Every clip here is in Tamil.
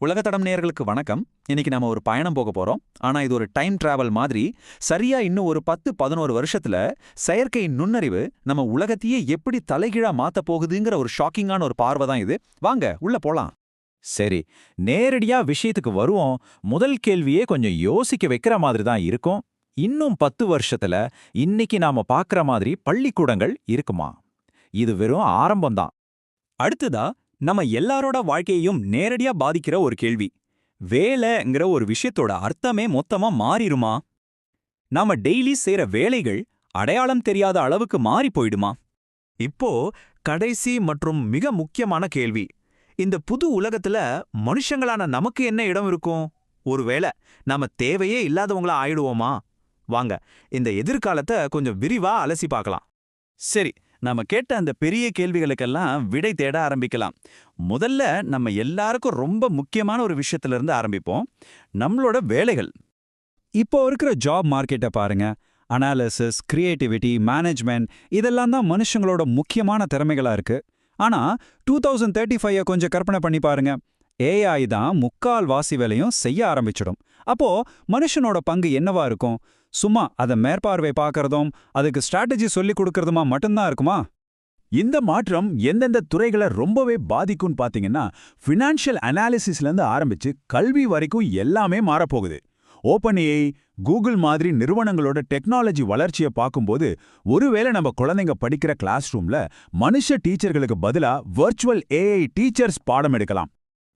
உலகத்தடம் நேயர்களுக்கு வணக்கம். இன்னைக்கு நம்ம ஒரு பயணம் போக போறோம். ஆனா இது ஒரு டைம் டிராவல் மாதிரி சரியா இன்னும் ஒரு பத்து பதினோரு வருஷத்துல செயற்கை நுண்ணறிவு நம்ம உலகத்தையே எப்படி தலைகீழா மாத்த போகுதுங்கிற ஒரு ஷாக்கிங்கான ஒரு பார்வை தான் இது. வாங்க உள்ள போலாம். சரி நேரடியா விஷயத்துக்கு வருவோம். முதல் கேள்வியே கொஞ்சம் யோசிக்க வைக்கிற மாதிரி தான் இருக்கும். இன்னும் பத்து வருஷத்துல இன்னைக்கு நாம பாக்குற மாதிரி பள்ளிக்கூடங்கள் இருக்குமா? இது வெறும் ஆரம்பம்தான். அடுத்ததா நம்ம எல்லாரோட வாழ்க்கையையும் நேரடியா பாதிக்கிற ஒரு கேள்வி. வேலைங்கிற ஒரு விஷயத்தோட அர்த்தமே மொத்தமா மாறிருமா நாம டெய்லி செய்யற வேலைகள் அடையாளம் தெரியாத அளவுக்கு மாறி போயிடுமா? இப்போ கடைசி மற்றும் மிக முக்கியமான கேள்வி. இந்த புது உலகத்துல மனுஷங்களான நமக்கு என்ன இடம் இருக்கும்? ஒருவேளை நாம தேவையே இல்லாதவங்களா ஆயிடுவோமா? வாங்க இந்த எதிர்காலத்தை கொஞ்சம் விரிவா அலசி பார்க்கலாம். சரி நாம கேட்ட அந்த பெரிய கேள்விகளுக்கெல்லாம் விடை தேட ஆரம்பிக்கலாம். முதல்ல நம்ம எல்லாருக்கும் ரொம்ப முக்கியமான ஒரு விஷயத்துல இருந்து ஆரம்பிப்போம். நம்மளோட வேலைகள். இப்போ இருக்கிற ஜாப் மார்க்கெட்டை பாருங்க. அனாலிசிஸ் கிரியேட்டிவிட்டி மேனேஜ்மெண்ட் இதெல்லாம் தான் மனுஷங்களோட முக்கியமான திறமைகளா இருக்கு. ஆனா டூ தௌசண்ட் தேர்ட்டி ஃபைவ கொஞ்சம் கற்பனை பண்ணி பாருங்க. ஏஐ தான் முக்கால் வாசி வேலையும் செய்ய ஆரம்பிச்சிடும். அப்போ மனுஷனோட பங்கு என்னவா இருக்கும்? சும்மா அதை மேற்பார்வை பார்க்கறதும் அதுக்கு ஸ்ட்ராட்டஜி சொல்லி கொடுக்கறதுமா மட்டும்தான் இருக்குமா? இந்த மாற்றம் எந்தெந்த துறைகளை ரொம்பவே பாதிக்கும்னு பாத்தீங்கன்னா ஃபினான்ஷியல் அனாலிசிஸ்லேருந்து ஆரம்பிச்சு கல்வி வரைக்கும் எல்லாமே மாறப்போகுது. ஓப்பன் ஏஐ கூகுள் மாதிரி நிறுவனங்களோட டெக்னாலஜி வளர்ச்சியை பார்க்கும்போது ஒருவேளை நம்ம குழந்தைங்க படிக்கிற கிளாஸ் ரூம்ல மனுஷ டீச்சர்களுக்கு பதிலா வர்ச்சுவல் ஏஐ டீச்சர்ஸ் பாடம் எடுக்கலாம்.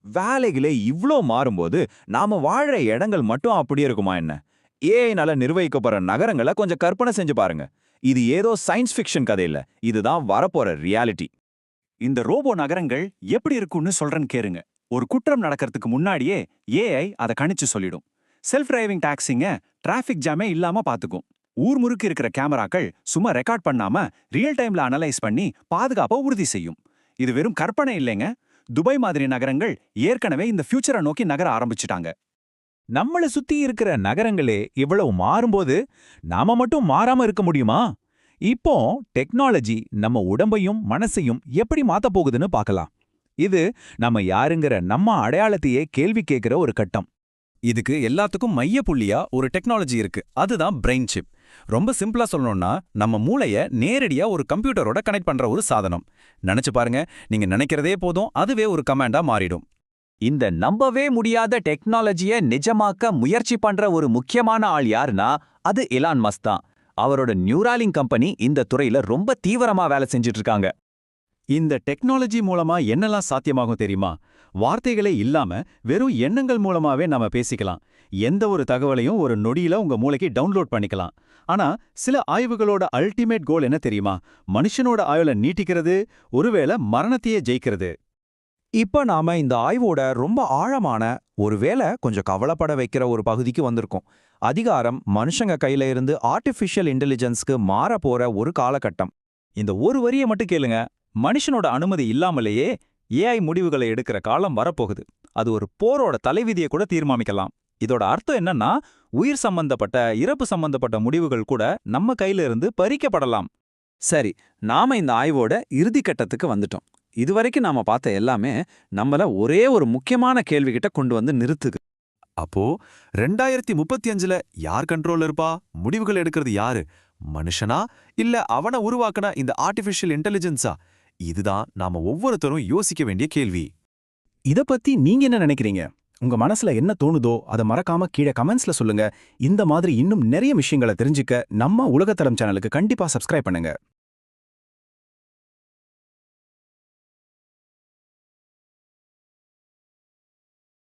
வேலைகளே இவ்ளோ மாறும்போது நாம வாழற இடங்கள் மட்டும் அப்படியே இருக்குமா என்ன? ஏஐனால நிர்வகிக்கப்படுற நகரங்களை கொஞ்சம் கற்பனை செஞ்சு பாருங்க. இது ஏதோ சயின்ஸ் ஃபிக்ஷன் கதையில இதுதான் வரப்போற ரியாலிட்டி இந்த ரோபோ நகரங்கள் எப்படி இருக்கும்னு சொல்றேன்னு கேருங்க ஒரு குற்றம் நடக்கிறதுக்கு முன்னாடியே ஏஐ அதை கணிச்சு சொல்லிடும். செல்ஃப் டிரைவிங் டாக்ஸிங்க டிராஃபிக் ஜாமே இல்லாம பாத்துக்கும். ஊர் முறுக்கு இருக்கிற கேமராக்கள் சும்மா ரெக்கார்ட் பண்ணாம ரியல் டைம்ல அனலைஸ் பண்ணி பாதுகாப்பை உறுதி செய்யும். இது வெறும் கற்பனை இல்லைங்க. துபாய் மாதிரி நகரங்கள் ஏற்கனவே இந்த ஃபியூச்சரை நோக்கி நகர ஆரம்பிச்சிட்டாங்க. நம்மள சுத்தி இருக்கிற நகரங்களே இவ்வளவு மாறும்போது நாம மட்டும் மாறாம இருக்க முடியுமா? இப்போ டெக்னாலஜி நம்ம உடம்பையும் மனசையும் எப்படி மாத்தப் போகுதுன்னு பார்க்கலாம். இது நம்ம யாருங்கிற நம்ம அடையாளத்தையே கேள்வி கேட்கிற ஒரு கட்டம். இதுக்கு எல்லாத்துக்கும் மைய புள்ளியா ஒரு டெக்னாலஜி இருக்கு. அதுதான் பிரெயின் சிப். ரொம்ப சிம்பிளா சொல்லணும்னா நம்ம மூளைய நேரடியா ஒரு கம்ப்யூட்டரோட கனெக்ட் பண்ற ஒரு சாதனம். நினைச்சு பாருங்க நீங்க நினைக்கிறதே போதும் அதுவே ஒரு கமாண்டா மாறிடும். இந்த நம்பவே முடியாத டெக்னாலஜிய நிஜமாக்க முயற்சி பண்ற ஒரு முக்கியமான ஆள் யாருன்னா அது எலான் மஸ் தான். அவரோட நியூராலிங் கம்பெனி இந்த துறையில ரொம்ப தீவிரமா வேலை செஞ்சுட்டு இருக்காங்க இந்த டெக்னாலஜி மூலமா என்னெல்லாம் சாத்தியமாகும் தெரியுமா? வார்த்தைகளே இல்லாம வெறும் எண்ணங்கள் மூலமாவே நாம பேசிக்கலாம். எந்த ஒரு தகவலையும் ஒரு நொடியில உங்க மூளைக்கு டவுன்லோட் பண்ணிக்கலாம். ஆனா சில ஆய்வுகளோட அல்டிமேட் கோல் என்ன தெரியுமா? மனுஷனோட ஆயுளை நீட்டிக்கிறது ஒருவேளை மரணத்தையே ஜெயிக்கிறது. இப்ப நாம இந்த ஆய்வோட ரொம்ப ஆழமான ஒருவேளை கொஞ்சம் கவலைப்பட வைக்கிற ஒரு பகுதிக்கு வந்திருக்கோம். அதிகாரம் மனுஷங்க கையில இருந்து ஆர்டிஃபிஷியல் இன்டெலிஜென்ஸ்க்கு மாற போற ஒரு காலகட்டம். இந்த ஒரு வரியை மட்டும் கேளுங்க. மனுஷனோட அனுமதி இல்லாமலேயே ஏஐ முடிவுகளை எடுக்கிற காலம் வரப்போகுது. அது ஒரு போரோட தலைவிதியை கூட தீர்மானிக்கலாம். இதோட அர்த்தம் என்னன்னா உயிர் சம்பந்தப்பட்ட இறப்பு சம்பந்தப்பட்ட முடிவுகள் கூட நம்ம கையில இருந்து பறிக்கப்படலாம். சரி நாம இந்த ஆய்வோட இறுதி கட்டத்துக்கு வந்துட்டோம். இதுவரைக்கும் நாம பார்த்த எல்லாமே நம்மள ஒரே ஒரு முக்கியமான கேள்விகிட்ட கொண்டு வந்து நிறுத்துது. அப்போ ரெண்டாயிரத்தி முப்பத்தி அஞ்சுல யார் கண்ட்ரோல் இருப்பா? முடிவுகள் எடுக்கிறது யாரு? மனுஷனா? இல்ல அவனை உருவாக்குன இந்த ஆர்டிஃபிஷியல் இன்டெலிஜென்ஸா இதுதான் நாம ஒவ்வொருத்தரும் யோசிக்க வேண்டிய கேள்வி. இத பத்தி நீங்க என்ன நினைக்கிறீங்க? உங்க மனசுல என்ன தோணுதோ அதை மறக்காம கீழே கமெண்ட்ஸ்ல சொல்லுங்க. இந்த மாதிரி இன்னும் நிறைய விஷயங்களை தெரிஞ்சுக்க நம்ம உலகத்தரம் சேனலுக்கு கண்டிப்பா சப்ஸ்கிரைப் பண்ணுங்க.